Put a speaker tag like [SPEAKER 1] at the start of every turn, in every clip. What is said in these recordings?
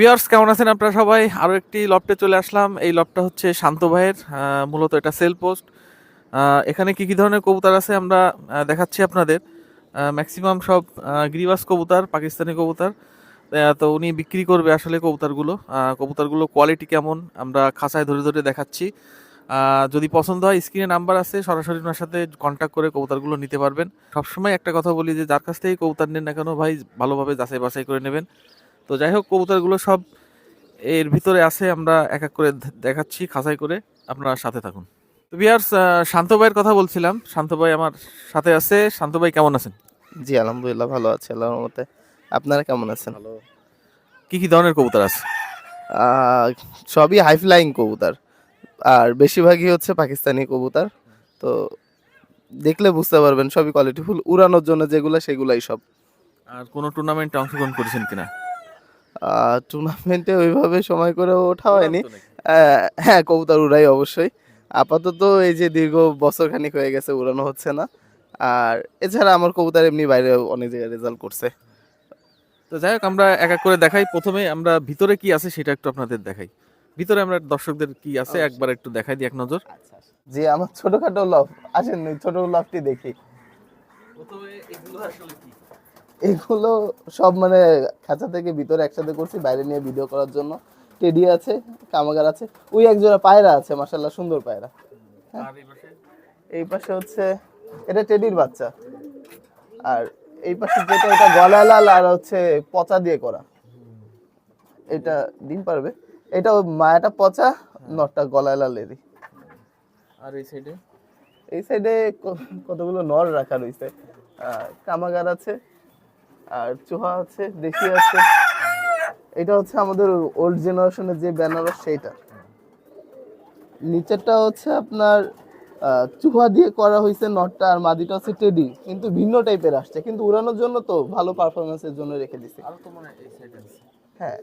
[SPEAKER 1] বিয়ার্স কেমন আছেন আপনারা সবাই? আরও একটি লফটে চলে আসলাম। এই লফটটা হচ্ছে শান্ত ভাইয়ের মূলত এটা সেল পোস্ট এখানে কি কি ধরনের কবুতর আছে আমরা দেখাচ্ছি আপনাদের। ম্যাক্সিমাম সব গিরিবাস কবুতর, পাকিস্তানি কবুতর। তো উনি বিক্রি করবে আসলে কবুতরগুলো। কবুতরগুলো কোয়ালিটি কেমন আমরা খাঁচায় ধরে ধরে দেখাচ্ছি। যদি পছন্দ হয় স্ক্রিনে নাম্বার আছে, সরাসরি ওনার সাথে কন্ট্যাক্ট করে কবুতরগুলো নিতে পারবেন। সবসময় একটা কথা বলি যে, যার কাছ থেকে কবুতর নেন না কেন, ভাই, ভালোভাবে যাচাই বাছাই করে নেবেন। তো যাই হোক কবুতরগুলো সব এর ভিতরে আছে আমরা এক এক করে দেখাচ্ছি খাঁচাই করে আপনারা সাথে থাকুন। তো বিয়ার্স শান্ত ভাইয়ের কথা বলছিলাম। শান্ত ভাই আমার সাথে আছে। শান্ত ভাই কেমন আছেন?
[SPEAKER 2] জি আলহামদুলিল্লাহ ভালো আছি আল্লাহর মতে আপনারা কেমন আছেন? ভালো।
[SPEAKER 1] কি কি ধরনের কবুতর আছে?
[SPEAKER 2] সবই হাই ফ্লাইং কবুতর। আর বেশিরভাগই হচ্ছে পাকিস্তানি কবুতর। তো দেখলে বুঝতে পারবেন সবই কোয়ালিটিফুল উড়ানোর জন্য যেগুলো সেগুলাই সব।
[SPEAKER 1] আর কোনো টুর্নামেন্টে অংশগ্রহণ করেছেন কিনা?
[SPEAKER 2] টুর্নামেন্টে ওইভাবে সময় করে ওঠা হয়নি। হ্যাঁ কবুতর উড়াই অবশ্যই। আপাতত এই যে দীর্ঘ বছর খানিক হয়ে গেছে উড়ানো হচ্ছে না। আর এছাড়া আমার কবুতর এমনি বাইরে অনেক জায়গায় রেজাল্ট করছে।
[SPEAKER 1] তো যাই হোক আমরা এক এক করে দেখাই। প্রথমে আমরা ভিতরে কি আছে সেটা একটু আপনাদের দেখাই। ভিতরে আমরা দর্শকদের কি আছে একবার একটু দেখাই দিই এক নজর।
[SPEAKER 2] জি আমার ছোটখাটো লফ আসেন ছোট লফটি দেখি।
[SPEAKER 1] প্রথমে এগুলো আসলে কি?
[SPEAKER 2] এগুলো সব মানে খাঁচা থেকে ভিতরে একসাথে করছি বাইরে নিয়ে ভিডিও করার জন্য। টেডি আছে কামাগার আছে। ওই একজোড়া পায়রা আছে মাসাল্লাহ সুন্দর পায়রা।
[SPEAKER 1] এই পাশে?
[SPEAKER 2] এই পাশে হচ্ছে এটা টেডির বাচ্চা। আর এই পাশে যেটা এটা গলা লাল আর হচ্ছে পচা দিয়ে করা। এটা ডিম পারবে। এটা মায়াটা পচা নটটা গলা লালেরই
[SPEAKER 1] আর এই সাইডে
[SPEAKER 2] এই সাইডে কতগুলো নর রাখা রয়েছে। কামাগার আছে। আর চুহা আছে দেশি আছে। এটা হচ্ছে আমাদের ওল্ড জেনারেশনের যে বেনারস সেইটা। নিচেরটা হচ্ছে আপনার চুহা দিয়ে করা হয়েছে নটটা আর মাদিটা হচ্ছে টেডি কিন্তু ভিন্ন টাইপের আসছে। কিন্তু উড়ানোর জন্য তো ভালো পারফরমেন্সের জন্য রেখে দিছি।
[SPEAKER 1] হয়
[SPEAKER 2] হ্যাঁ।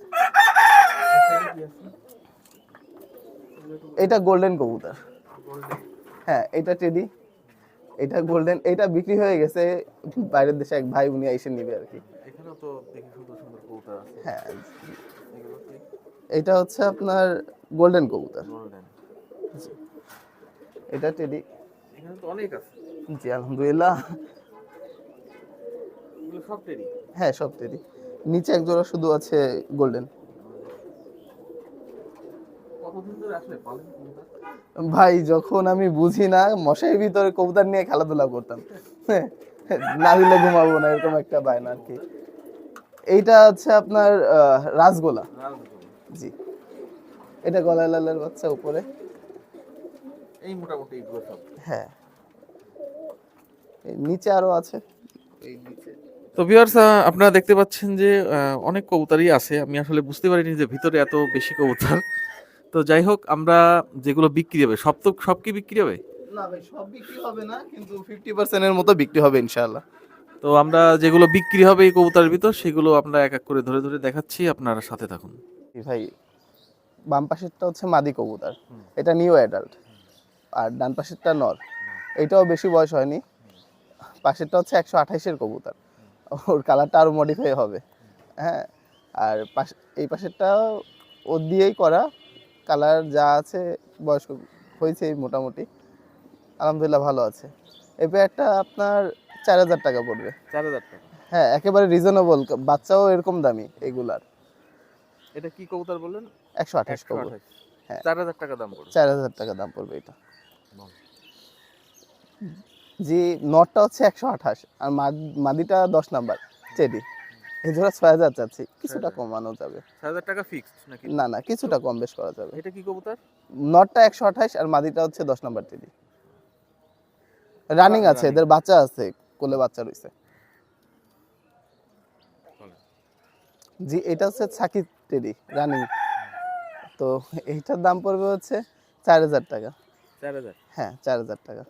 [SPEAKER 2] এটা গোল্ডেন কবুতর। হ্যাঁ এটা টেডি এটা গোল্ডেন এটা বিক্রি হয়ে গেছে বাইরের দেশে এক ভাই উনি এসে নিবে আর কি।
[SPEAKER 1] এখানেও তো দেখি সুন্দর সুন্দর কবুতর আছে।
[SPEAKER 2] হ্যাঁ। এটা হচ্ছে আপনার গোল্ডেন কবুতর।
[SPEAKER 1] গোল্ডেন।
[SPEAKER 2] এটা টেডি।
[SPEAKER 1] এখানে তো অনেক আছে।
[SPEAKER 2] জি আলহামদুলিল্লাহ।
[SPEAKER 1] এগুলো সব টেরি
[SPEAKER 2] হ্যাঁ সব টেডি। নিচে এক জোড়া শুধু আছে গোল্ডেন
[SPEAKER 1] কতদিন ধরে আসলে পালেন কবুতর
[SPEAKER 2] ভাই যখন আমি বুঝি না মশারির ভিতরে কবুতর নিয়ে খেলাধুলা করতাম। হ্যাঁ, না দিলে ঘুমাবো না এরকম একটা বায়না আর কি। এইটা হচ্ছে আপনার আহ, রাসগোলা। জি। এটা গলায় লালের বাচ্চা উপরে।
[SPEAKER 1] এই মোটামুটি এগুলো সব।
[SPEAKER 2] হ্যাঁ। নিচে আরও আছে। এই নিচে।
[SPEAKER 1] তো ভিউয়ার্স আপনারা দেখতে পাচ্ছেন যে অনেক কবুতরই আছে। আমি আসলে বুঝতে পারিনি যে ভিতরে এত বেশি কবুতর। তো যাই হোক আমরা যেগুলো বিক্রি হবে সব তো সব কি বিক্রি হবে?
[SPEAKER 2] না ভাই সব বিক্রি হবে না কিন্তু ফিফটি পার্সেন্টের মতো বিক্রি হবে ইনশাআল্লাহ।
[SPEAKER 1] তো আমরা যেগুলো বিক্রি হবে এই কবুতরের ভিতর সেগুলো আমরা এক এক করে ধরে ধরে দেখাচ্ছি আপনারা সাথে থাকুন।
[SPEAKER 2] ভাই বাম পাশেরটা হচ্ছে মাদি কবুতর এটা নিউ অ্যাডাল্ট আর ডান পাশেরটা নর এটাও বেশি বয়স হয়নি পাশেরটা হচ্ছে একশো আঠাইশের কবুতর ওর কালারটা আরও মডিফাই হবে হ্যাঁ আর পাশ এই পাশেরটা ও দিয়েই করা কালার যা আছে বয়স্ক হয়েছে মোটামুটি। আলহামদুলিল্লাহ ভালো আছে। এই পেয়ারটা আপনার চার হাজার টাকা পড়বে।
[SPEAKER 1] চার হাজার টাকা?
[SPEAKER 2] হ্যাঁ একেবারে রিজনেবল বাচ্চাও এরকম দামি এগুলার।
[SPEAKER 1] এটা কি কবুতর বললেন?
[SPEAKER 2] একশো আঠাশ কবুতর। হ্যাঁ।
[SPEAKER 1] চার হাজার টাকা দাম পড়বে।
[SPEAKER 2] চার হাজার টাকা দাম পড়বে এটা। জি নটটা হচ্ছে একশো আঠাশ আর মাদ- মাদিটা দশ নাম্বার চেডি এই জোড়া ছয় হাজার চাচ্ছি কিছুটা কমানো যাবে।
[SPEAKER 1] চার হাজার টাকা ফিক্সড নাকি?
[SPEAKER 2] না না কিছুটা কম বেশ করা যাবে।
[SPEAKER 1] এটা কি কবুতর?
[SPEAKER 2] নটটা একশো আঠাশ আর মাদিটা হচ্ছে দশ নাম্বার চেডি রানিং আছে এদের বাচ্চা আছে কোলে বাচ্চা রয়েছে। জি এটা হচ্ছে সাকিব টেডি রানিং তো এইটার দাম পড়বে হচ্ছে চার হাজার টাকা।
[SPEAKER 1] চার হাজার?
[SPEAKER 2] হ্যাঁ চার হাজার টাকা।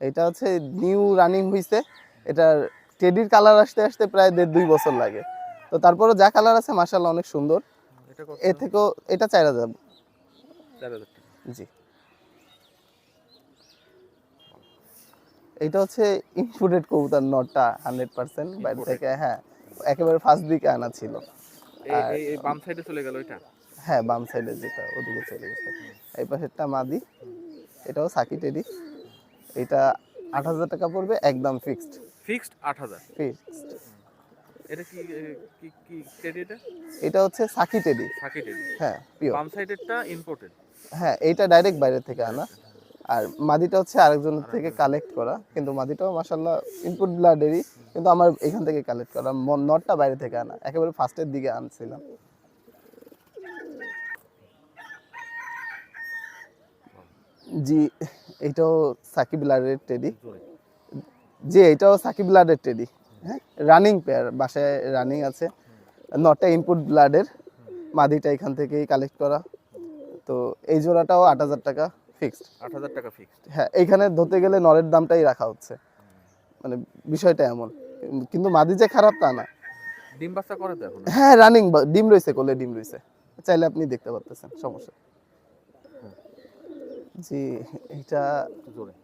[SPEAKER 2] এটা হচ্ছে নিউ রানিং হয়েছে এটার টেডির কালার আসতে আসতে প্রায় দেড় দুই বছর লাগে। তো তারপরে যা কালার আছে মাসাল্লাহ অনেক সুন্দর। এ থেকেও এটা চার হাজার। জি। এটা হচ্ছে ইনফুডেড কবুতর নটটা হান্ড্রেড পার্সেন্ট বাইরে থেকে হ্যাঁ একেবারে ফার্স্ট দিকে আনা ছিল।
[SPEAKER 1] বাম সাইডে চলে গেল এটা
[SPEAKER 2] হ্যাঁ বাম সাইডে যেটা ওদিকে চলে গেছে। এই পাশেরটা মাদি। এটাও সাকি টেডি এটা আট হাজার টাকা পড়বে একদম ফিক্সড
[SPEAKER 1] ফিক্সড আট হাজার।
[SPEAKER 2] ফিক্সড।
[SPEAKER 1] এটা কি কি কি টেডি এটা?
[SPEAKER 2] এটা হচ্ছে সাকি টেডি
[SPEAKER 1] সাকি টেডি
[SPEAKER 2] হ্যাঁ পিওর
[SPEAKER 1] বাম সাইডেরটা ইম্পোর্টেড
[SPEAKER 2] হ্যাঁ এইটা ডাইরেক্ট বাইরে থেকে আনা। আর মাদিটা হচ্ছে আরেকজনের থেকে কালেক্ট করা। কিন্তু মাদিটাও মাসাল্লাহ ইনপুট ব্লাডেরই কিন্তু আমার এখান থেকে কালেক্ট করা। নটটা বাইরে থেকে আনা। একেবারে ফার্স্টের দিকে আনছিলাম। জি এটাও সাকিব ব্লাডের টেডি জি এটাও সাকিব ব্লাডের টেডি হ্যাঁ রানিং পেয়ার বাসায় রানিং আছে। নটা ইনপুট ব্লাডের মাদিটা এখান থেকেই কালেক্ট করা। তো এই জোড়াটাও আট হাজার টাকা ফিক্সড
[SPEAKER 1] আট হাজার টাকা ফিক্সড
[SPEAKER 2] হ্যাঁ এইখানে ধরতে গেলে নরের দামটাই রাখা হচ্ছে। মানে বিষয়টা এমন। কিন্তু মাদি যে খারাপ তা না।
[SPEAKER 1] ডিম বাচ্চা করে তো এখন।
[SPEAKER 2] হ্যাঁ রানিং ডিম রয়েছে কোলে ডিম রয়েছে। চাইলে আপনি দেখতে পারতেছেন সমস্যা। জি এটা
[SPEAKER 1] জোরে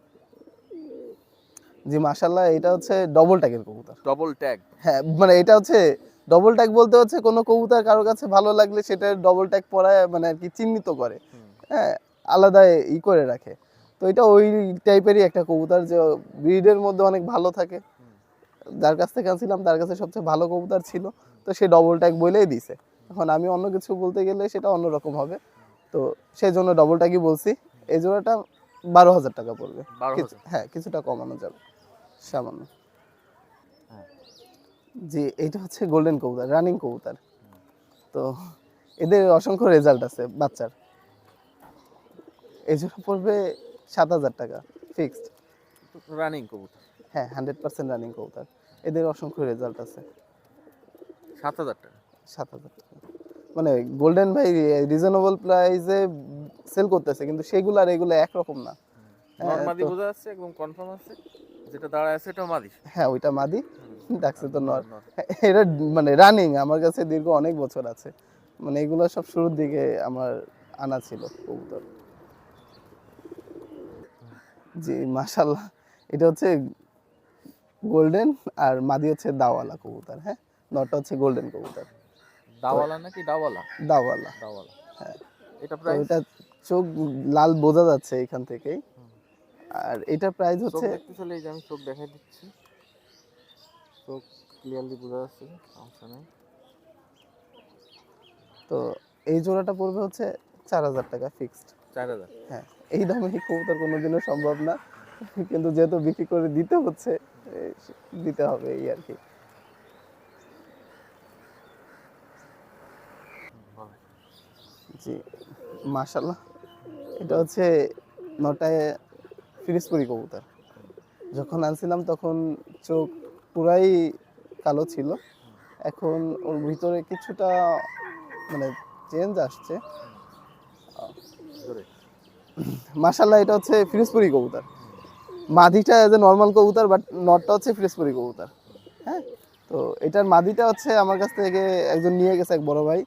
[SPEAKER 2] জি মাশাল্লাহ এটা হচ্ছে ডবল ট্যাগের কবুতর।
[SPEAKER 1] ডবল ট্যাগ
[SPEAKER 2] হ্যাঁ মানে এটা হচ্ছে ডবল ট্যাগ বলতে হচ্ছে কোনো কবুতর কারোর কাছে ভালো লাগলে সেটা ডবল ট্যাগ পরায় মানে আর কি চিহ্নিত করে। হ্যাঁ আলাদা ই করে রাখে। তো এটা ওই টাইপেরই একটা কবুতর যে ব্রিডের মধ্যে অনেক ভালো থাকে। যার কাছ থেকে আনছিলাম তার কাছে সবচেয়ে ভালো কবুতর ছিল। তো সে ডবল ট্যাগ বলেই দিছে। এখন আমি অন্য কিছু বলতে গেলে সেটা অন্যরকম হবে। তো সেই জন্য ডবল ট্যাগই বলছি। এই জোড়াটা বারো হাজার টাকা পড়বে। হ্যাঁ কিছুটা কমানো যাবে। সামান্য।
[SPEAKER 1] হ্যাঁ।
[SPEAKER 2] জি এটা হচ্ছে গোল্ডেন কবুতর রানিং কবুতর তো এদের অসংখ্য রেজাল্ট আছে বাচ্চার। এই জন্য পড়বে সাত হাজার টাকা ফিক্সড
[SPEAKER 1] রানিং কবুতর
[SPEAKER 2] হ্যাঁ হান্ড্রেড পার্সেন্ট রানিং কবুতর এদের অসংখ্য রেজাল্ট আছে।
[SPEAKER 1] সাত হাজার টাকা?
[SPEAKER 2] সাত হাজার টাকা। মানে গোল্ডেন ভাই রিজনেবল প্রাইসে সেল করতেছে কিন্তু সেগুলো আর এগুলো একরকম না। হ্যাঁ,
[SPEAKER 1] বোঝা যাচ্ছে একদম কনফার্ম আছে। যেটা দাঁড়ায় আছে এটা মাদি।
[SPEAKER 2] হ্যাঁ ওইটা মাদি। ডাকছে তো নর। এটা মানে রানিং আমার কাছে দীর্ঘ অনেক বছর আছে। মানে এগুলো সব শুরুর দিকে আমার আনা ছিল কবুতর। জি মাশাল্লাহ এটা হচ্ছে গোল্ডেন আর মাদি হচ্ছে দাওয়ালা কবুতর হ্যাঁ? নটা হচ্ছে গোল্ডেন কবুতর।
[SPEAKER 1] দাওয়ালা নাকি দাওয়ালা?
[SPEAKER 2] দাওয়ালা।
[SPEAKER 1] দাওয়ালা।
[SPEAKER 2] হ্যাঁ।
[SPEAKER 1] এটা প্রাইস
[SPEAKER 2] এটা চোখ লাল বোঝা যাচ্ছে এখান থেকেই। আর এটা প্রাইস হচ্ছে
[SPEAKER 1] দেখতে চলে এই যে আমি চোখ দেখাই দিচ্ছি। চোখ ক্লিয়ারলি বোঝা যাচ্ছে সমস্যা নেই।
[SPEAKER 2] তো এই জোড়াটা পড়বে হচ্ছে চার হাজার টাকা ফিক্সড
[SPEAKER 1] চার হাজার।
[SPEAKER 2] হ্যাঁ এই দামে কবুতর কোনোদিনও সম্ভব না। কিন্তু যেহেতু বিক্রি করে দিতে হচ্ছে দিতে হবে এই আর কি। জি মাশাল্লাহ এটা হচ্ছে নটায় ফিরিজপুরি কবুতর। যখন আনছিলাম তখন চোখ পুরাই কালো ছিল। এখন ওর ভিতরে কিছুটা মানে চেঞ্জ আসছে।
[SPEAKER 1] জোরে
[SPEAKER 2] মাশাল্লাহ এটা হচ্ছে ফিরোজপুরি কবুতর। মাদিটা এজ এ নর্মাল কবুতর বাট নটটা হচ্ছে ফিরোজপুরি কবুতর। হ্যাঁ? তো এটার মাদিটা হচ্ছে আমার কাছ থেকে একজন নিয়ে গেছে এক বড় ভাই।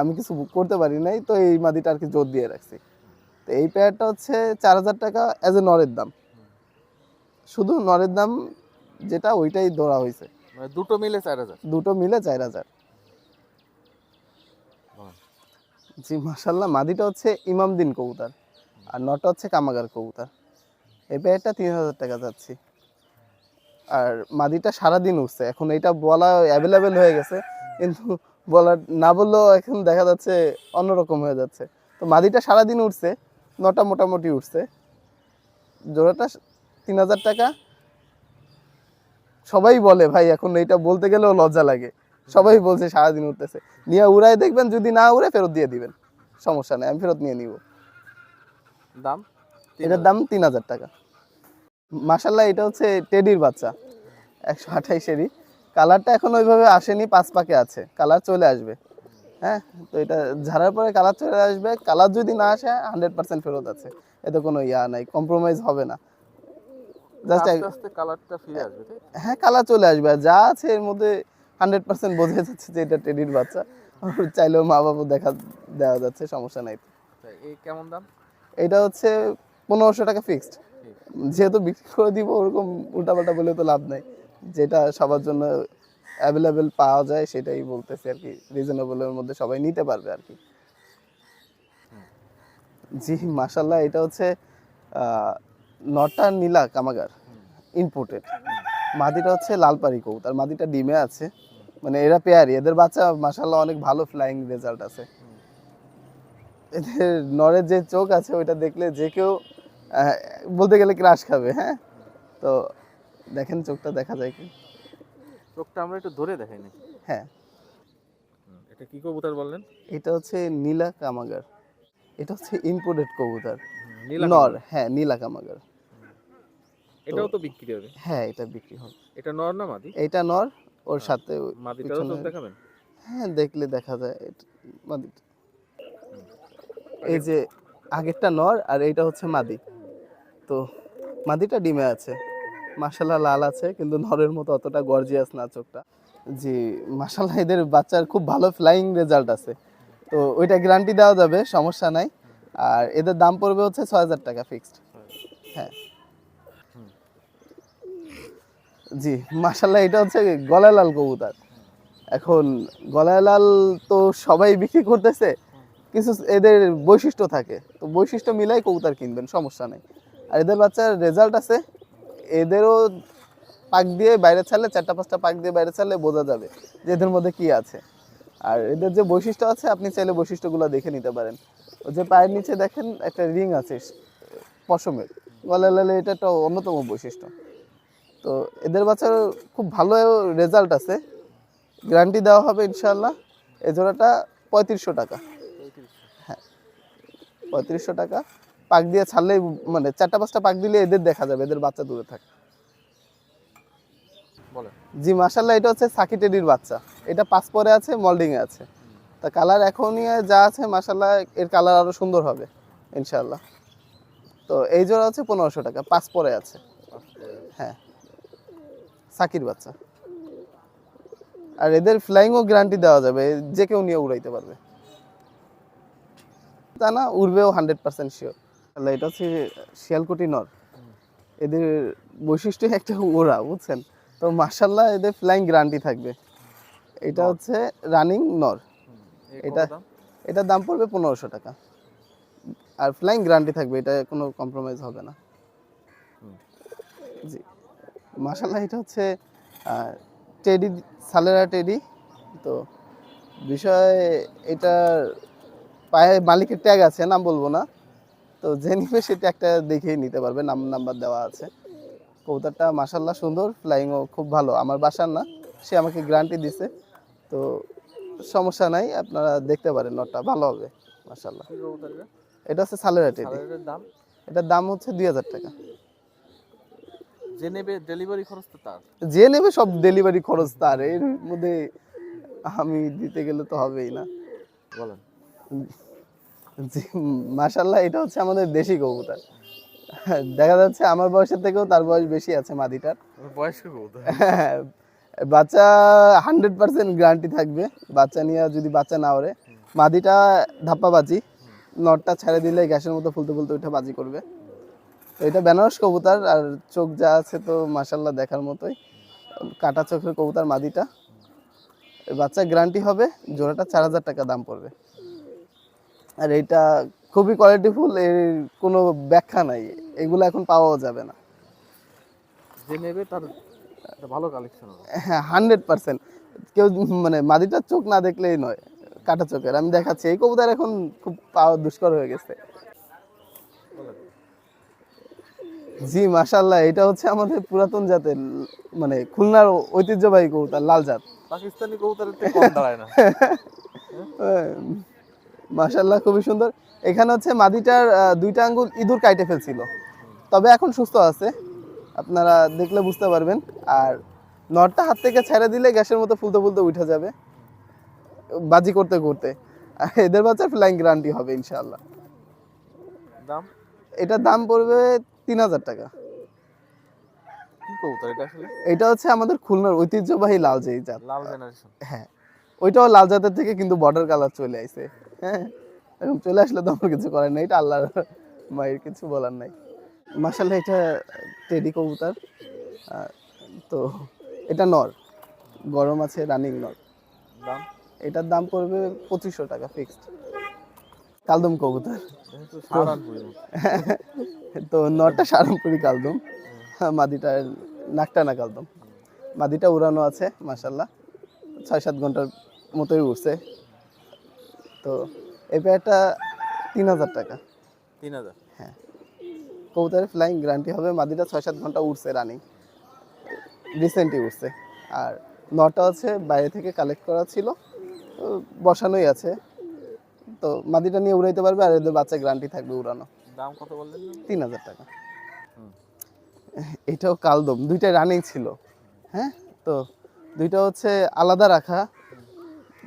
[SPEAKER 2] আমি কিছু করতে পারি নাই, তো এই মাদিটা আর কি জোর দিয়ে রাখছি। তো এই পেয়ারটা হচ্ছে চার হাজার টাকা অ্যাজ এ নরের দাম। শুধু নরের দাম যেটা ওইটাই ধরা হয়েছে।
[SPEAKER 1] মানে দুটো মিলে চার হাজার।
[SPEAKER 2] দুটো মিলে চার হাজার। জি মাসাল্লাহ মাদিটা হচ্ছে ইমামদিন কবুতর আর নটা হচ্ছে কামাগার কবুতর। এই পেয়ারটা তিন হাজার টাকা যাচ্ছি। আর মাদিটা সারাদিন উঠছে। এখন এটা বলা অ্যাভেলেবেল হয়ে গেছে কিন্তু বলার না বললেও এখন দেখা যাচ্ছে অন্যরকম হয়ে যাচ্ছে। তো মাদিটা সারাদিন উঠছে নটা মোটামুটি উঠছে। জোড়াটা তিন হাজার টাকা। সবাই বলে ভাই এখন এইটা বলতে গেলেও লজ্জা লাগে। সবাই বলছে সারাদিন উঠতেছে। নিয়ে উড়াই দেখবেন যদি না উড়ে ফেরত দিয়ে দিবেন। সমস্যা নেই আমি ফেরত নিয়ে নিব।
[SPEAKER 1] দাম?
[SPEAKER 2] এটার দাম তিন হাজার টাকা। মাসাল্লাহ এটা হচ্ছে টেডির বাচ্চা একশো আঠাইশেরই। কালারটা এখন ওইভাবে আসেনি পাঁচ পাকে আছে। কালার চলে আসবে। হ্যাঁ তো এটা ঝাড়ার পরে কালার চলে আসবে। কালার যদি না আসে হান্ড্রেড পার্সেন্ট ফেরত আছে। এতে কোনো ইয়া নাই কম্প্রোমাইজ হবে না। জাস্ট
[SPEAKER 1] আস্তে আস্তে কালারটা ফিরে আসবে
[SPEAKER 2] হ্যাঁ কালার চলে আসবে। যা আছে এর মধ্যে হান্ড্রেড পার্সেন্ট বোঝা যাচ্ছে যে এটা টেডির বাচ্চা। চাইলেও মা বাবা দেখা দেওয়া যাচ্ছে সমস্যা নাই।
[SPEAKER 1] এই কেমন দাম?
[SPEAKER 2] এটা হচ্ছে পনেরোশো টাকা ফিক্সড যেহেতু বিক্রি করে দিব ওরকম উল্টাপাল্টা বলে তো লাভ নাই। যেটা সবার জন্য অ্যাভেলেবেল পাওয়া যায়, সেটাই বলতেছি আর কি। রিজনেবলের মধ্যে সবাই নিতে পারবে আর কি। জি মাশাল্লাহ এটা হচ্ছে নটা নীলা কামাগার ইম্পোর্টেড মাদিটা হচ্ছে লালপাড়ি কবুতর মাদিটা ডিমে আছে। মানে এরা পেয়ারি, এদের বাচ্চা মাশাল্লাহ অনেক ভালো ফ্লাইং রেজাল্ট আছে। এদের নরের যে চোখ আছে, ওইটা দেখলে যে কেউ বলতে গেলে ক্রাশ খাবে হ্যাঁ? তো দেখেন চোখটা দেখা যায় কি।
[SPEAKER 1] চোখটা আমরা একটু ধরে দেখাই নাকি?
[SPEAKER 2] হ্যাঁ।
[SPEAKER 1] এটা কি কবুতর বললেন?
[SPEAKER 2] এটা হচ্ছে নীলা কামাগার। এটা হচ্ছে ইম্পোর্টেড কবুতর। নর হ্যাঁ নীলা কামাগার।
[SPEAKER 1] এটাও তো বিক্রি হবে?
[SPEAKER 2] হ্যাঁ এটা বিক্রি হবে।
[SPEAKER 1] এটা নর না মাদি?
[SPEAKER 2] এটা নর ওর সাথে ওই
[SPEAKER 1] মাদিটারও চোখ
[SPEAKER 2] পিছনে-
[SPEAKER 1] দেখাবেন?
[SPEAKER 2] হ্যাঁ দেখলে দেখা যায়। মাদিটা এই যে আগেরটা নর আর এইটা হচ্ছে মাদি। তো মাদিটা ডিমে আছে। মাশাল্লাহ লাল আছে, কিন্তু নরের মতো অতটা গর্জিয়াস না চোখটা। জি মাশাল্লাহ এদের বাচ্চার খুব ভালো ফ্লাইং রেজাল্ট আছে। তো ওইটা গ্যারান্টি দেওয়া যাবে, সমস্যা নাই। আর এদের দাম পড়বে হচ্ছে ছয় হাজার টাকা ফিক্সড হ্যাঁ। জি মাশাল্লাহ এটা হচ্ছে গলায় লাল কবুতর। এখন গলায় লাল তো সবাই বিক্রি করতেছে, কিছু এদের বৈশিষ্ট্য থাকে। তো বৈশিষ্ট্য মিলাই কবুতর কিনবেন, সমস্যা নেই। আর এদের বাচ্চার রেজাল্ট আছে এদেরও পাক দিয়ে বাইরে ছাড়লে, চারটা, পাঁচটা পাক দিয়ে বাইরে ছাড়লে বোঝা যাবে যে এদের মধ্যে কি আছে। আর এদের যে বৈশিষ্ট্য আছে, আপনি চাইলে বৈশিষ্ট্যগুলো দেখে নিতে পারেন। ও যে পায়ের নিচে দেখেন, একটা রিং আছে, পশমের। গলায় লালে এটা একটা অন্যতম বৈশিষ্ট্য। তো এদের বাচ্চার খুব ভালো রেজাল্ট আছে। গ্যারান্টি দেওয়া হবে ইনশাল্লাহ এই জোড়াটা পঁয়ত্রিশশো টাকা। হ্যাঁ পঁয়ত্রিশশো টাকা। পাক দিয়ে ছাড়লেই মানে চারটা পাঁচটা পাক দিলে এদের দেখা যাবে এদের বাচ্চা দূরে থাকে। জি মাসাল্লাহ এটা হচ্ছে সাকি টেডির বাচ্চা। এটা পাঁচ পরে আছে মল্ডিং এ আছে। তা কালার এখনই যা আছে মাসাল্লাহ এর কালার আরও সুন্দর হবে ইনশাল্লাহ তো এই জোড়া হচ্ছে পনেরোশো টাকা পাঁচ পরে আছে। হ্যাঁ সাকির বাচ্চা। আর এদের ফ্লাইংও গ্যারান্টি দেওয়া যাবে যে কেউ নিয়ে উড়াইতে পারবে। তা না উড়বেও হান্ড্রেড পার্সেন্ট শিওর তাহলে এটা হচ্ছে শিয়ালকুটি নর এদের বৈশিষ্ট্য একটা ওরা বুঝছেন? তো মার্শাল্লাহ এদের ফ্লাইং গ্যারান্টি থাকবে। এটা হচ্ছে রানিং নর এটা-? এটার দাম? পড়বে পনেরোশো টাকা। আর ফ্লাইং গ্যারান্টি থাকবে এটা কোনো কম্প্রোমাইজ হবে না। জি। মাসাল্লাহ এটা হচ্ছে টেডি সালেরা টেডি তো বিষয় এটার পায়ে মালিকের ট্যাগ আছে নাম বলব না। তো যে নিবে সেটা একটা দেখেই নিতে পারবে নাম নাম্বার দেওয়া আছে। কবুতরটা মাসাল্লাহ সুন্দর ফ্লাইংও খুব ভালো। আমার বাসার না সে আমাকে গ্যারান্টি দিছে। তো সমস্যা নাই আপনারা দেখতে পারেন নটটা ভালো হবে মাসাল্লাহ
[SPEAKER 1] এটা?
[SPEAKER 2] হচ্ছে সালেরা টেডি
[SPEAKER 1] দাম?
[SPEAKER 2] এটার দাম হচ্ছে দুই হাজার টাকা।
[SPEAKER 1] যে নেবে ডেলিভারি খরচ তো তার।
[SPEAKER 2] যে নেবে সব ডেলিভারি খরচ তার এর মধ্যে আমি দিতে গেলে তো হবেই না।
[SPEAKER 1] বলেন।
[SPEAKER 2] জি মাশাল্লাহ এটা হচ্ছে আমাদের দেশি কবুতর। দেখা যাচ্ছে আমার বয়সের থেকেও তার বয়স বেশি আছে মাদিটার।
[SPEAKER 1] বয়স্ক কবুতর
[SPEAKER 2] বাচ্চা হান্ড্রেড পার্সেন্ট গ্যারান্টি থাকবে। বাচ্চা নিয়ে যদি বাচ্চা না ওরে মাদিটা ধাপ্পাবাজি নটটা ছেড়ে দিলে গ্যাসের মতো ফুলতে ফুলতে উঠে বাজি করবে। তো এটা বেনারস কবুতর আর চোখ যা আছে তো মাসাল্লাহ দেখার মতোই। কাটা চোখের কবুতর মাদিটা। বাচ্চা গ্যারান্টি হবে জোড়াটা চার হাজার টাকা দাম পড়বে। আর এটা খুবই কোয়ালিটিফুল এর কোনো ব্যাখ্যা নাই। এগুলো এখন পাওয়াও যাবে না।
[SPEAKER 1] যে নেবে তার ভালো কালেকশন
[SPEAKER 2] হ্যাঁ হান্ড্রেড পার্সেন্ট কেউ মানে মাদিটার চোখ না দেখলেই নয় কাটা চোখের। আমি দেখাচ্ছি এই কবুতর এখন খুব পাওয়া দুষ্কর হয়ে গেছে। জি মাশাল্লাহ এটা হচ্ছে আমাদের পুরাতন জাতের মানে খুলনার ঐতিহ্যবাহী কবুতর লাল জাত।
[SPEAKER 1] পাকিস্তানি কবুতরের থেকে কম দাঁড়ায় না।
[SPEAKER 2] মাশাল্লাহ খুবই সুন্দর। এখানে হচ্ছে মাদিটার দুইটা আঙ্গুল ইঁদুর কাইটে ফেলছিল। তবে এখন সুস্থ আছে। আপনারা দেখলে বুঝতে পারবেন। আর নটটা হাত থেকে ছেড়ে দিলে গ্যাসের মতো ফুলতে ফুলতে উঠে যাবে। বাজি করতে করতে। এদের বাচ্চার ফ্লাইং গ্যারান্টি হবে ইনশাআল্লাহ।
[SPEAKER 1] দাম?
[SPEAKER 2] এটার দাম পড়বে তিন হাজার টাকা।
[SPEAKER 1] এটা
[SPEAKER 2] এটা হচ্ছে আমাদের খুলনার ঐতিহ্যবাহী লাল যেই জাত।
[SPEAKER 1] লাল জেনারেশন
[SPEAKER 2] হ্যাঁ। ওইটাও লাল জাতের থেকে কিন্তু বর্ডার কালার চলে আইছে। হ্যাঁ? এরকম চলে আসলে তো আমার কিছু করার নেই এটা আল্লাহর মায়ের কিছু বলার নাই। মাসাল্লাহ এটা টেডি কবুতর। তো এটা নর গরম আছে রানিং নর।
[SPEAKER 1] দাম?
[SPEAKER 2] এটার দাম পড়বে পঁচিশশো টাকা ফিক্সড কালদম কবুতর। তো নটা সারামপুরি কালদম। মাদিটা নাকটা না কালদম। মাদিটা উড়ানো আছে মাসাল্লাহ ছয় সাত ঘণ্টার মতোই উঠছে তো এই পেয়ারটা তিন হাজার টাকা।
[SPEAKER 1] তিন হাজার? হ্যাঁ।
[SPEAKER 2] কবুতরের ফ্লাইং গ্যারান্টি হবে মাদিটা ছয় সাত ঘণ্টা উঠছে রানিং রিসেন্টলি উঠছে আর নটা হচ্ছে বাইরে থেকে কালেক্ট করা ছিল বসানোই আছে। তো মাদিটা নিয়ে উড়াইতে পারবে আর এদের বাচ্চা গ্যারান্টি থাকবে উড়ানো।
[SPEAKER 1] দাম কত বললেন?
[SPEAKER 2] তিন হাজার টাকা। এটাও কালদম দুইটাই রানিং ছিল। হ্যাঁ তো দুইটা হচ্ছে আলাদা রাখা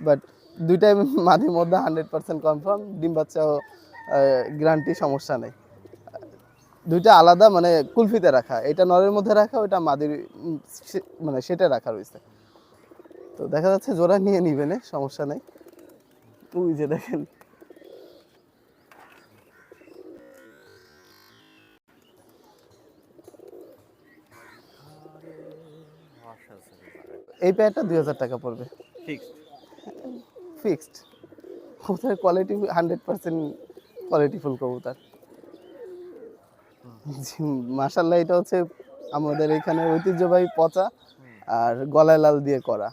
[SPEAKER 2] বাট দুইটাই মাঝে মধ্যে হান্ড্রেড পার্সেন্ট কনফার্ম ডিম বাচ্চাও গ্যারান্টি সমস্যা নেই। দুইটা আলাদা মানে কুলফিতে রাখা। এটা নরের মধ্যে রাখা, ওইটা মাদির মানে সেটা রাখা রয়েছে। তো দেখা যাচ্ছে জোড়া নিয়ে নিবেন সমস্যা নেই। ওই যে দেখেন। এই পেয়ারটা দুই হাজার টাকা পড়বে।
[SPEAKER 1] ফিক্সড
[SPEAKER 2] ফিক্সড কবুতরের কোয়ালিটি হান্ড্রেড পার্সেন্ট কোয়ালিটিফুল কবুতার। মাসাল্লাহ এটা হচ্ছে আমাদের এখানে ঐতিহ্যবাহী পচা আর গলায় লাল দিয়ে করা।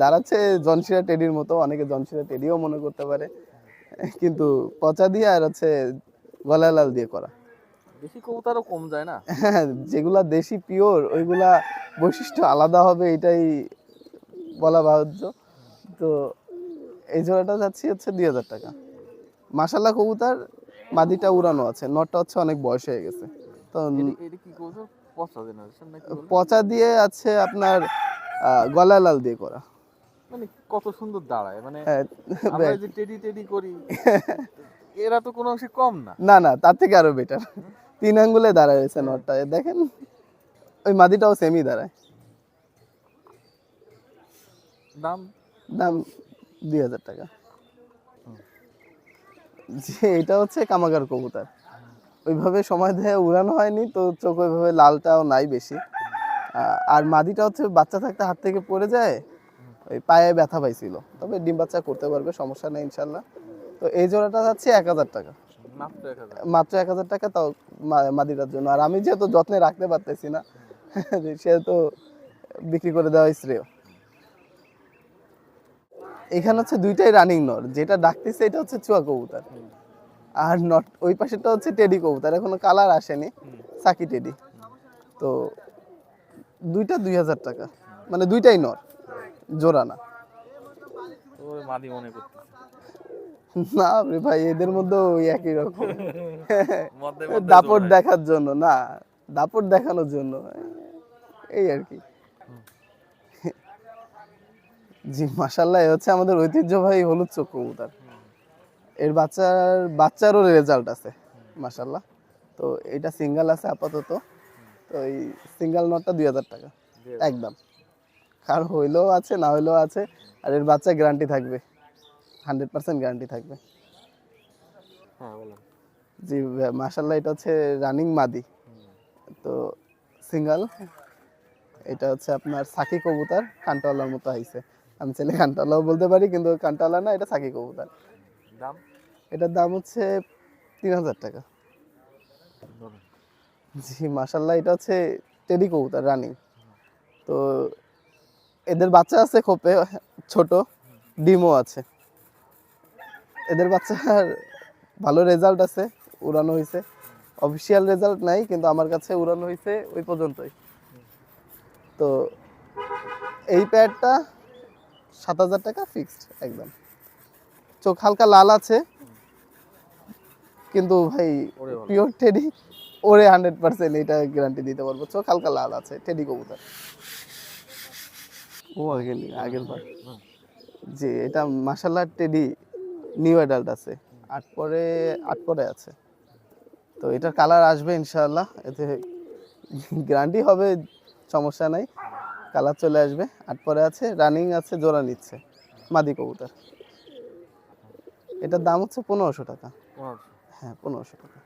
[SPEAKER 2] দাঁড়াচ্ছে জনশিরা টেডির মতো অনেকে জনশিরা টেডিও মনে করতে পারে। কিন্তু পচা দিয়ে আর হচ্ছে গলায় লাল দিয়ে করা।
[SPEAKER 1] বেশি কবুতরও কম যায় না?
[SPEAKER 2] হ্যাঁ যেগুলা দেশি পিওর ওইগুলা বৈশিষ্ট্য আলাদা হবে এটাই বলা বাহুল্য। তো এই জোড়াটা যাচ্ছি হচ্ছে দুই হাজার টাকা। মাসাল্লাহ কবুতার মাদিটা উড়ানো আছে নটটা হচ্ছে অনেক বয়স হয়ে গেছে। তো?
[SPEAKER 1] পচা
[SPEAKER 2] দিয়ে আছে আপনার গলা লাল দিয়ে করা।
[SPEAKER 1] মানে কত সুন্দর দাঁড়ায় মানে
[SPEAKER 2] হ্যাঁ,
[SPEAKER 1] আমরা যে টেডি টেডি করি এরা তো কোনো অংশে কম না।
[SPEAKER 2] না না তার থেকে আরও বেটার তিন আঙ্গুলে দাঁড়ায় রয়েছে নটটা দেখেন। ওই মাদিটাও সেমই দাঁড়ায়।
[SPEAKER 1] দাম?
[SPEAKER 2] দাম দুই হাজার টাকা। যে এটা হচ্ছে কামাগার কবুতর। ওইভাবে সময় দিয়ে উড়ানো হয়নি তো চোখ ওইভাবে লালটাও নাই বেশি। আর মাদিটা হচ্ছে বাচ্চা থাকতে হাত থেকে পড়ে যায় ওই পায়ে ব্যথা পাইছিল। তবে ডিম বাচ্চা করতে পারবে সমস্যা নেই ইনশাল্লাহ। তো এই জোড়াটা যাচ্ছে এক হাজার টাকা।
[SPEAKER 1] মাত্র এক হাজার।
[SPEAKER 2] টাকা তাও মাদিটার জন্য। আর আমি যেহেতু যত্নে রাখতে পারতেছি না সেহেতু বিক্রি করে দেওয়া শ্রেয়। এখানে হচ্ছে দুইটাই রানিং নর যেটা ডাকতেছে এটা হচ্ছে চুয়া কবুতর। আর নট ওই পাশেরটা হচ্ছে টেডি কবুতর। এখনও কালার আসেনি। সাকি টেডি তো দুইটা দুই হাজার টাকা। মানে দুইটাই নর জোড়া না
[SPEAKER 1] মাদি মনে
[SPEAKER 2] না রে ভাই এদের মধ্যে ওই একই রকম। দাপট দেখার জন্য না। দাপট দেখানোর জন্য। এই আর কি। জি মাসাল্লাহ হচ্ছে আমাদের ঐতিহ্যবাহী হলুদ চোখ কবুতর এর বাচ্চার বাচ্চারও রেজাল্ট আছে মাসাল্লাহ তো এটা সিঙ্গেল আছে আপাতত। তো এই সিঙ্গেল নটটা দুই হাজার টাকা একদম। কার হইলেও আছে না হইলেও আছে আর এর বাচ্চা গ্যারান্টি থাকবে। হান্ড্রেড পার্সেন্ট গ্যারান্টি থাকবে।
[SPEAKER 1] হ্যাঁ
[SPEAKER 2] জি মাসাল্লাহ এটা হচ্ছে রানিং মাদি। তো সিঙ্গেল এটা হচ্ছে আপনার সাকি কবুতর কান্টাওয়ালার মতো আইছে। আমি চাইলে কান্টাওয়ালাও বলতে পারি কিন্তু কান্টাওয়ালা না এটা সাকি কবুতর।
[SPEAKER 1] দাম?
[SPEAKER 2] এটার দাম হচ্ছে তিন হাজার টাকা। জি মাসাল্লাহ এটা হচ্ছে টেডি কবুতর রানিং। তো এদের বাচ্চা আছে খোপে ছোট ডিমও আছে। এদের বাচ্চার ভালো রেজাল্ট আছে উড়ানো হয়েছে অফিসিয়াল রেজাল্ট নাই কিন্তু আমার কাছে উড়ানো হয়েছে ওই পর্যন্তই। তো এই প্যাডটা সাত হাজার টাকা ফিক্সড একদম। চোখ হালকা লাল আছে কিন্তু ভাই পিওর টেডি ওরে হান্ড্রেড পার্সেন্ট এটা গ্যারান্টি দিতে পারব। চোখ হালকা লাল আছে টেডি কবুতর। ও আগে আগের বার। জি এটা মাসাল্লাহ টেডি নিউ অ্যাডাল্ট আছে। আট পরে আট পরে আছে। তো এটার কালার আসবে ইনশাআল্লাহ। এতে গ্যারান্টি হবে সমস্যা নাই। কালার চলে আসবে। আট পরে আছে রানিং আছে জোড়া নিচ্ছে মাদি কবুতর। এটার দাম হচ্ছে পনেরোশো টাকা। হ্যাঁ পনেরোশো টাকা।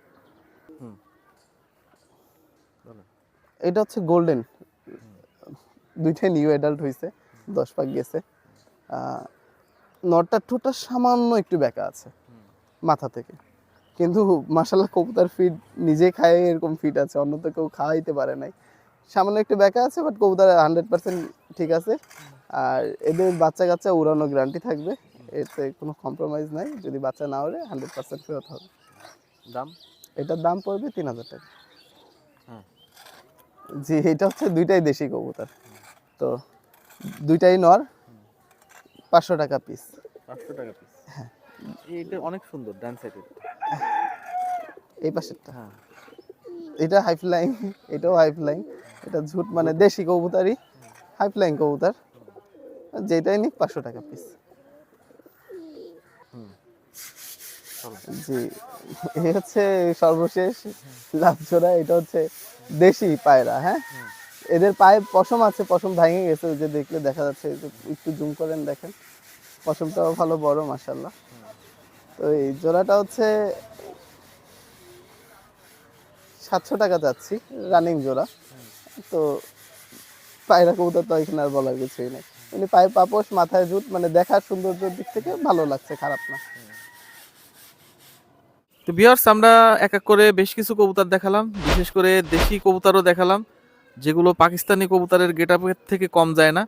[SPEAKER 2] এটা হচ্ছে গোল্ডেন দুইটাই নিউ অ্যাডাল্ট হয়েছে দশ পাক গেছে। আহ, নরটার ঠোঁটটা সামান্য একটু ব্যাকা আছে মাথা থেকে। কিন্তু মাসাল্লাহ কবুতার ফিট নিজে খায় এরকম ফিট আছে। অন্য তো কেউ খাওয়াইতে পারে নাই। সামান্য একটু ব্যাকা আছে বাট কবুতর হান্ড্রেড পার্সেন্ট ঠিক আছে। আর এদের বাচ্চা কাচ্চা উড়ানো গ্যারান্টি থাকবে এতে কোনো কম্প্রোমাইজ নাই। যদি বাচ্চা না ওড়ে হান্ড্রেড পার্সেন্ট ফেরত হবে।
[SPEAKER 1] দাম?
[SPEAKER 2] এটার দাম পড়বে তিন হাজার টাকা।
[SPEAKER 1] হ্যাঁ।
[SPEAKER 2] জি এটা হচ্ছে দুইটাই দেশি কবুতর। তো দুইটাই নর পাঁচশো টাকা পিস
[SPEAKER 1] পাঁচশো টাকা পিস হ্যাঁ। এটা অনেক সুন্দর ডান সাইডের
[SPEAKER 2] এই পাশেরটা।
[SPEAKER 1] হ্যাঁ।
[SPEAKER 2] এটা হাই ফ্লাইং এটাও হাই ফ্লাইং এটা ঝুট মানে দেশি কবুতারই। হাই ফ্লাইং কবুতর। যেটাই নিক পাঁচশো টাকা পিস জি। এই হচ্ছে সর্বশেষ লাভ জোড়া এটা হচ্ছে দেশি পায়রা হ্যাঁ? এদের পায়ে পশম আছে পশম ভেঙে গেছে যে দেখলে দেখা যাচ্ছে একটু জুম করেন দেখেন। পশমটাও ভালো বড় মাসাল্লাহ তো এই জোড়াটা হচ্ছে সাতশো টাকা যাচ্ছি রানিং জোড়া। তো পায়রা কবুতর তো এখানে আর বলার কিছুই নেই। এমনি পায়ে পাপোশ মাথায় জুট মানে দেখার সৌন্দর্যের দিক থেকে ভালো লাগছে খারাপ না।
[SPEAKER 1] তো বিয়ার্স আমরা এক এক করে বেশ কিছু কবুতর দেখালাম। বিশেষ করে দেশি কবুতরও দেখালাম যেগুলো পাকিস্তানি কবুতরের গেট থেকে কম যায় না।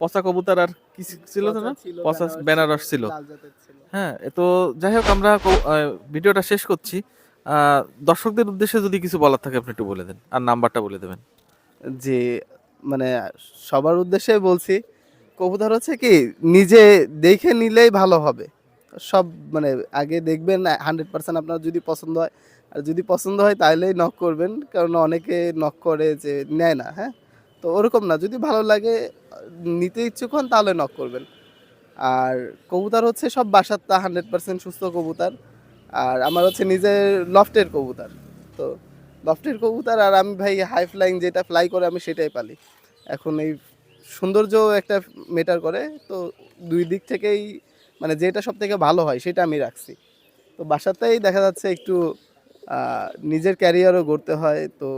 [SPEAKER 1] পচা কবুতর আর কি ছিল না? পচা বেনারস। ছিল। হ্যাঁ এ তো যাই হোক আমরা ভিডিওটা শেষ করছি। দর্শকদের উদ্দেশ্যে যদি কিছু বলার থাকে, আপনি একটু বলে দেন আর নাম্বারটা বলে দেবেন।
[SPEAKER 2] যে মানে সবার উদ্দেশ্যে বলছি, কবুতর হচ্ছে কি, নিজে দেখে নিলেই ভালো হবে। সব মানে আগে দেখবেন হান্ড্রেড পার্সেন্ট আপনার যদি পছন্দ হয়, আর যদি পছন্দ হয় তাহলেই নক করবেন, কারণ অনেকে নক করে যে নেয় না হ্যাঁ? তো ওরকম না, যদি ভালো লাগে, নিতে ইচ্ছুক হন তাহলে নক করবেন। আর কবুতর হচ্ছে সব বাসার তা হান্ড্রেড পার্সেন্ট সুস্থ কবুতর। আর আমার হচ্ছে নিজের লফটের কবুতর। তো লফটের কবুতর আর আমি ভাই হাই ফ্লাইং যেটা ফ্লাই করে আমি সেটাই পালি। এখন এই সৌন্দর্য একটা মেটার করে। তো দুই দিক থেকেই মানে যেটা সব থেকে ভালো হয় সেটা আমি রাখছি। তো বাসাতেই দেখা যাচ্ছে একটু নিজের ক্যারিয়ারও গড়তে হয়। তো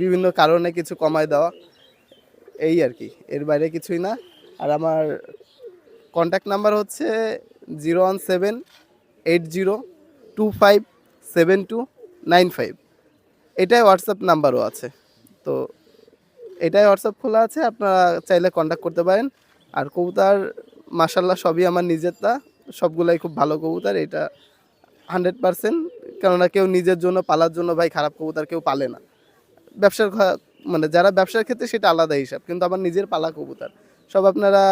[SPEAKER 2] বিভিন্ন কারণে কিছু কমায় দেওয়া। এই আর কি, এর বাইরে কিছুই না। আর আমার কন্ট্যাক্ট নাম্বার হচ্ছে zero one seven eight zero two five seven two nine five এটাই হোয়াটসঅ্যাপ নাম্বারও আছে। তো এটাই হোয়াটসঅ্যাপ খোলা আছে, আপনারা চাইলে কন্ট্যাক্ট করতে পারেন। আর কবুতর মাসাল্লাহ সবই আমার নিজেরটা, সবগুলাই খুব ভালো কবুতর, এটা হান্ড্রেড পার্সেন্ট কেননা কেউ নিজের জন্য, পালার জন্য ভাই খারাপ কবুতর কেউ পালে না। ব্যবসার মানে যারা ব্যবসার ক্ষেত্রে সেটা আলাদা হিসাব, কিন্তু আমার নিজের পালা কবুতার। সব আপনারা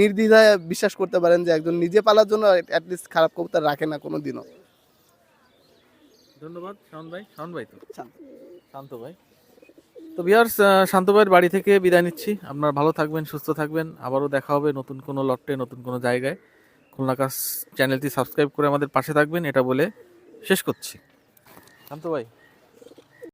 [SPEAKER 2] নির্দ্বিধায় বিশ্বাস করতে পারেন যে একজন নিজে পালার জন্য অ্যাটলিস্ট খারাপ কবুতর রাখে না কোনো দিনও
[SPEAKER 1] ধন্যবাদ শাওন ভাই। শাওন ভাই তো? শান্ত ভাই। তো বিয়ার্স শান্ত ভাইয়ের বাড়ি থেকে বিদায় নিচ্ছি। আপনারা ভালো থাকবেন সুস্থ থাকবেন। আবারও দেখা হবে নতুন কোনো লটে নতুন কোনো জায়গায়। খুলনাকাশ চ্যানেলটি সাবস্ক্রাইব করে আমাদের পাশে থাকবেন এটা বলে শেষ করছি। শান্ত ভাই।